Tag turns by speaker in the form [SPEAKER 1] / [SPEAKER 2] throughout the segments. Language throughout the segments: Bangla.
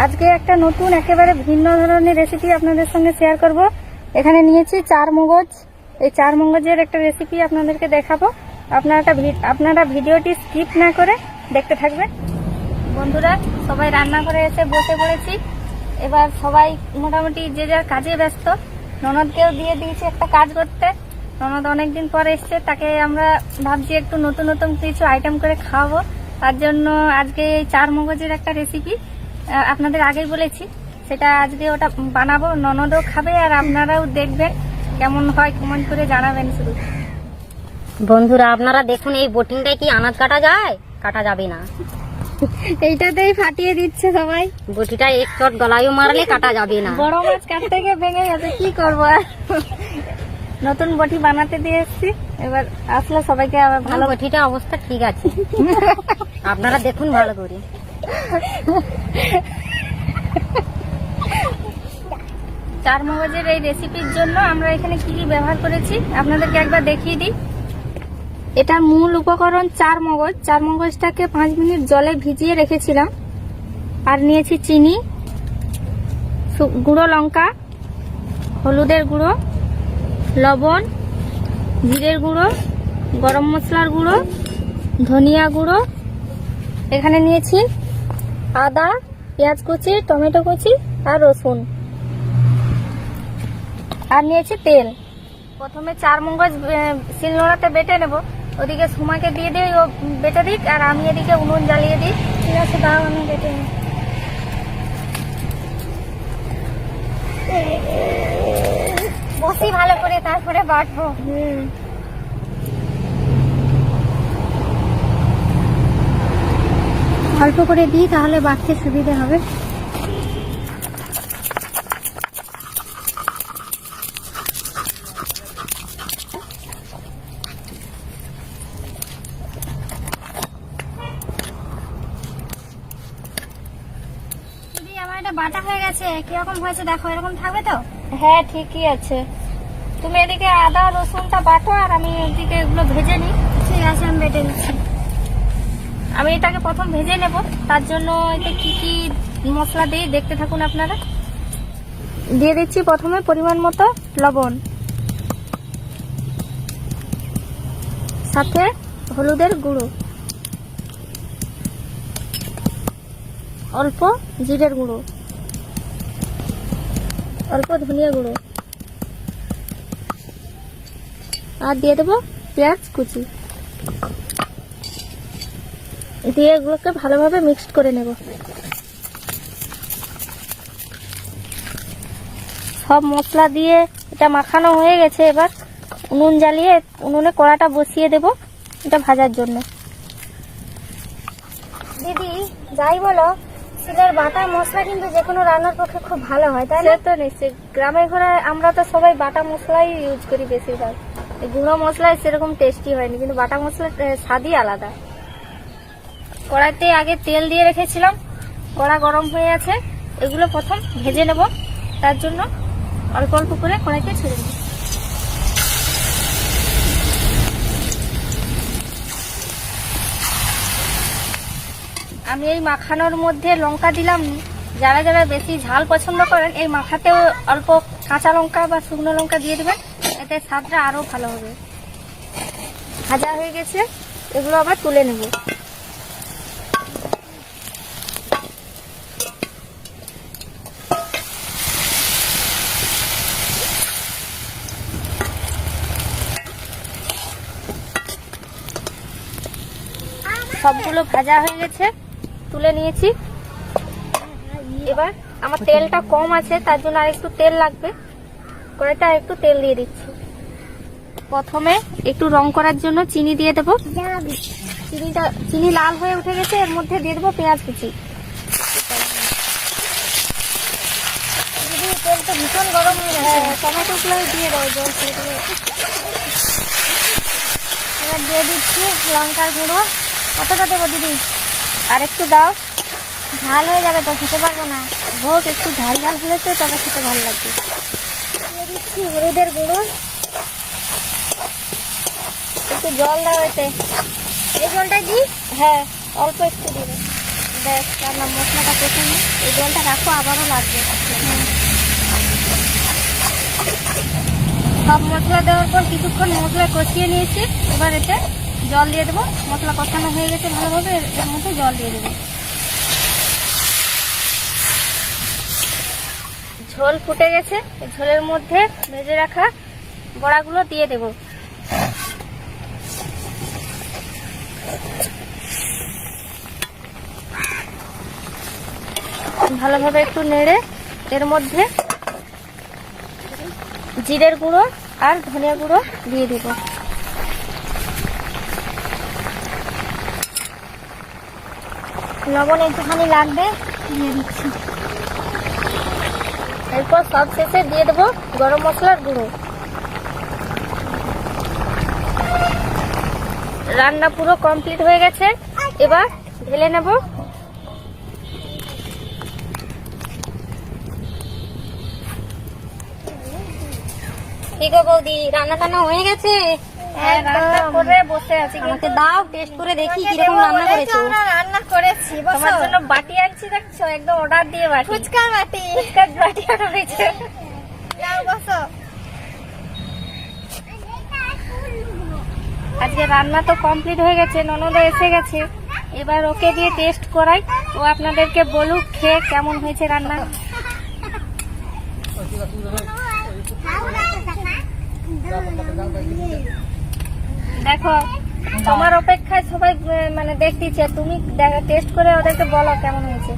[SPEAKER 1] আজকে একটা নতুন, একেবারে ভিন্ন ধরনের রেসিপি আপনাদের সঙ্গে শেয়ার করব। এখানে নিয়েছি চার মগজ। এই চার মগজের একটা রেসিপি আপনাদেরকে দেখাবো। আপনারা আপনারা ভিডিওটি স্কিপ না করে দেখতে থাকবেন। বন্ধুরা, সবাই রান্না করে এসে বসে পড়েছি। এবার সবাই মোটামুটি যে যার কাজে ব্যস্ত। ননদকেও দিয়ে দিয়েছি একটা কাজ করতে। ননদ অনেকদিন পর এসছে, তাকে আমরা ভাবছি একটু নতুন নতুন কিছু আইটেম করে খাওয়াবো। তার জন্য আজকে এই চার মগজের একটা রেসিপি আপনাদের আগেই বলেছি সেটা আজকে ওটা বানাবো ননদও খাবে আর আপনারাও দেখবেন কেমন হয় কমেন্ট করে জানাবেন শুধু।
[SPEAKER 2] বন্ধুরা আপনারা দেখুন এই বোটিংটায় কি আনাজ কাটা যায়? কাটা যাবে না।
[SPEAKER 1] এইটাতেই ফাটিয়ে দিচ্ছে সবাই।
[SPEAKER 2] বটিটা এক চট গলায়ও মারলে কাটা যাবে না।
[SPEAKER 1] বড় মাছ কাটতে গিয়ে ভেঙে গেছে কি করব নতুন বটি বানাতে দিয়ে এসছি এবার আসলে সবাইকে
[SPEAKER 2] ভালো বটিটা অবস্থা ঠিক আছে। আপনারা দেখুন ভালো করে।
[SPEAKER 1] চার মগজের এই রেসিপির জন্য আমরা এখানে কি কি ব্যবহার করেছি? আপনাদেরকে একবার দেখিয়ে দিই। এটার মূল উপকরণ চার মগজ চার মগজটাকে পাঁচ মিনিট জলে ভিজিয়ে রেখেছিলাম। আর নিয়েছি চিনি গুঁড়ো লঙ্কা, হলুদের গুঁড়ো, লবণ, জিরের গুঁড়ো, গরম মশলার গুঁড়ো, ধনিয়া গুঁড়ো। এখানে নিয়েছি আদা, পেঁয়াজ কুচি, টমেটো কুচি আর রসুন। আর নিয়েছি তেল। প্রথমে চার মগজ শিলনোড়াতে বেটে নেব। ওদিকে সুমাকে দিয়ে দিই, ও বেটে দিক, আর আমি এদিকে উনুন জ্বালিয়ে দিই। ঠিক আছে, দাও, আমি বেটে নিই। বসি ভালো করে, তারপরে বাটবো। হুম। অল্প করে দিই তাহলে বাড়তে সুবিধা হবে। দিদি আমার এটা বাটা হয়ে গেছে। কীরকম হয়েছে দেখো এরকম থাকবে তো? হ্যাঁ ঠিকই আছে। তুমি এদিকে আদা রসুনটা বাটো আর আমি এদিকে এগুলো ভেজে নিই। ঠিক আছে আমি বেটে নিচ্ছি। আমি এটাকে প্রথম ভেজে নেব। তার জন্য এতে কি কি মশলা দিই দেখতে থাকুন আপনারা। দিয়ে দিচ্ছি প্রথমে পরিমাণ মতো লবণ। সাথে হলুদের গুঁড়ো। অল্প জিরের গুঁড়ো। অল্প ধনিয়া গুঁড়ো। আর দিয়ে দেবো পেঁয়াজ কুচি। দিয়ে এগুলোকে ভালোভাবে মিক্সড করে নেব। সব মশলা দিয়ে এটা মাখানো হয়ে গেছে এবার। উনুন জ্বালিয়ে উনুনে কড়াটা বসিয়ে দেব এটা ভাজার জন্য। দিদি যাই বলো সিলের বাটা মশলা কিন্তু যে কোনো রান্নার পক্ষে খুব ভালো হয় তাই না? তো নিশ্চয়ই। গ্রামে ঘরে আমরা তো সবাই বাটা মশলাই ইউজ করি বেশিরভাগ। গুঁড়ো মশলায় সেরকম টেস্টি হয়নি কিন্তু বাটা মশলার স্বাদই আলাদা। কড়াইতে আগে তেল দিয়ে রেখেছিলাম। কড়া গরম হয়ে আছে। এগুলো প্রথম ভেজে নেব। তার জন্য অল্প অল্প করে কড়াইতে ছেড়ে দেব। আমি এই মাখানোর মধ্যে লঙ্কা দিলাম। যারা যারা বেশি ঝাল পছন্দ করেন, এই মাখাতেও অল্প কাঁচা লঙ্কা বা শুকনো লঙ্কা দিয়ে দেবেন। এতে স্বাদটা আরও ভালো হবে। ভাজা হয়ে গেছে। এগুলো আবার তুলে নেব। সবগুলো ভাজা হয়ে গেছে তুলে নিয়েছি। এবার আমার তেলটা কম আছে তার জন্য আর একটু তেল লাগবে। কড়াইটা আর একটু তেল দিয়ে দিচ্ছি। প্রথমে একটু রং করার জন্য চিনি দিয়ে দেবো। চিনিটা চিনি লাল হয়ে উঠে গেছে এর মধ্যে দিয়ে দেবো পেঁয়াজ কুচি। তেলটা ভীষণ গরম হয়ে গেছে। টমেটো গুলো দিয়ে জল এবার দিয়ে দিচ্ছি লঙ্কার গুঁড়ো। কতটা দেবো দিদি। আর একটু দাও। ঝাল হয়ে যাবে তো, খেতে পারব না। ভোগ একটু ঝাল ঝাল হলে তো তবে খেতে ভালো লাগবে। দিচ্ছি হলুদের গুঁড়ো। একটু জল দাও এতে। এই জলটা দিই হ্যাঁ অল্প একটু দিবে ব্যাস রান্না মশলাটা নিই। এই জলটা রাখো, আবারও লাগবে। সব মশলা দেওয়ার পর কিছুক্ষণ মশলা কষিয়ে নিয়েছি। এবার এতে জল দিয়ে দেবো। মশলা কষানো হয়ে গেছে ভালোভাবে, এর মধ্যে জল দিয়ে দেবো। ঝোল ফুটে গেছে। ঝোলের মধ্যে ভেজে রাখা বড়াগুলো দিয়ে দেবো। ভালোভাবে একটু নেড়ে, এর মধ্যে জিরের গুঁড়ো আর ধনিয়া গুঁড়ো দিয়ে দিব। লবণ একটুখানি লাগবে, দিয়ে দিচ্ছি। এরপর সব শেষে দিয়ে দেবো গরম মশলার গুঁড়ো। রান্না পুরো কমপ্লিট হয়ে গেছে। এবার ঢেলে নেব।
[SPEAKER 2] ঠিক বৌদি রান্না টান্না হয়ে গেছে?
[SPEAKER 1] করে বসে আছি
[SPEAKER 2] আমাকে দাও টেস্ট করে দেখি কীরকম রান্না করেছ।
[SPEAKER 3] রান্না করেছি
[SPEAKER 1] তোমার জন্য বাটি আনছি দেখছ? একদম অর্ডার দিয়ে বাটি।
[SPEAKER 3] ফুচকার বাটি।
[SPEAKER 1] ফুচকার বাটি হয়েছে।
[SPEAKER 3] যাও বসো।
[SPEAKER 1] আজকে রান্না তো কমপ্লিট হয়ে গেছে ননদা এসে গেছে। এবার ওকে দিয়ে টেস্ট করাই। ও আপনাদেরকে বলুক খেয়ে কেমন হয়েছে রান্না। দেখো, তোমার অপেক্ষায় সবাই মানে দেখতেছে তুমি টেস্ট করে ওদেরকে বলো কেমন হয়েছে।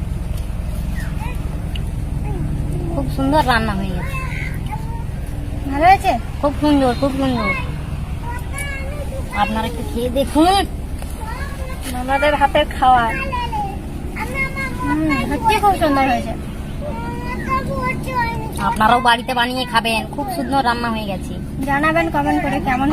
[SPEAKER 2] খুব সুন্দর রান্না হয়ে গেছে।
[SPEAKER 1] ভালো হয়েছে?
[SPEAKER 2] খুব সুন্দর খুব সুন্দর। আপনারা একটু খেয়ে দেখুন।
[SPEAKER 1] আমাদের হাতের খাওয়া। সত্যি খুব সুন্দর হয়েছে।
[SPEAKER 2] আপনারাও বাড়িতে বানিয়ে খাবেন। খুব সুন্দর রান্না হয়ে গেছে।
[SPEAKER 1] জানাবেন কমেন্ট করে কেমন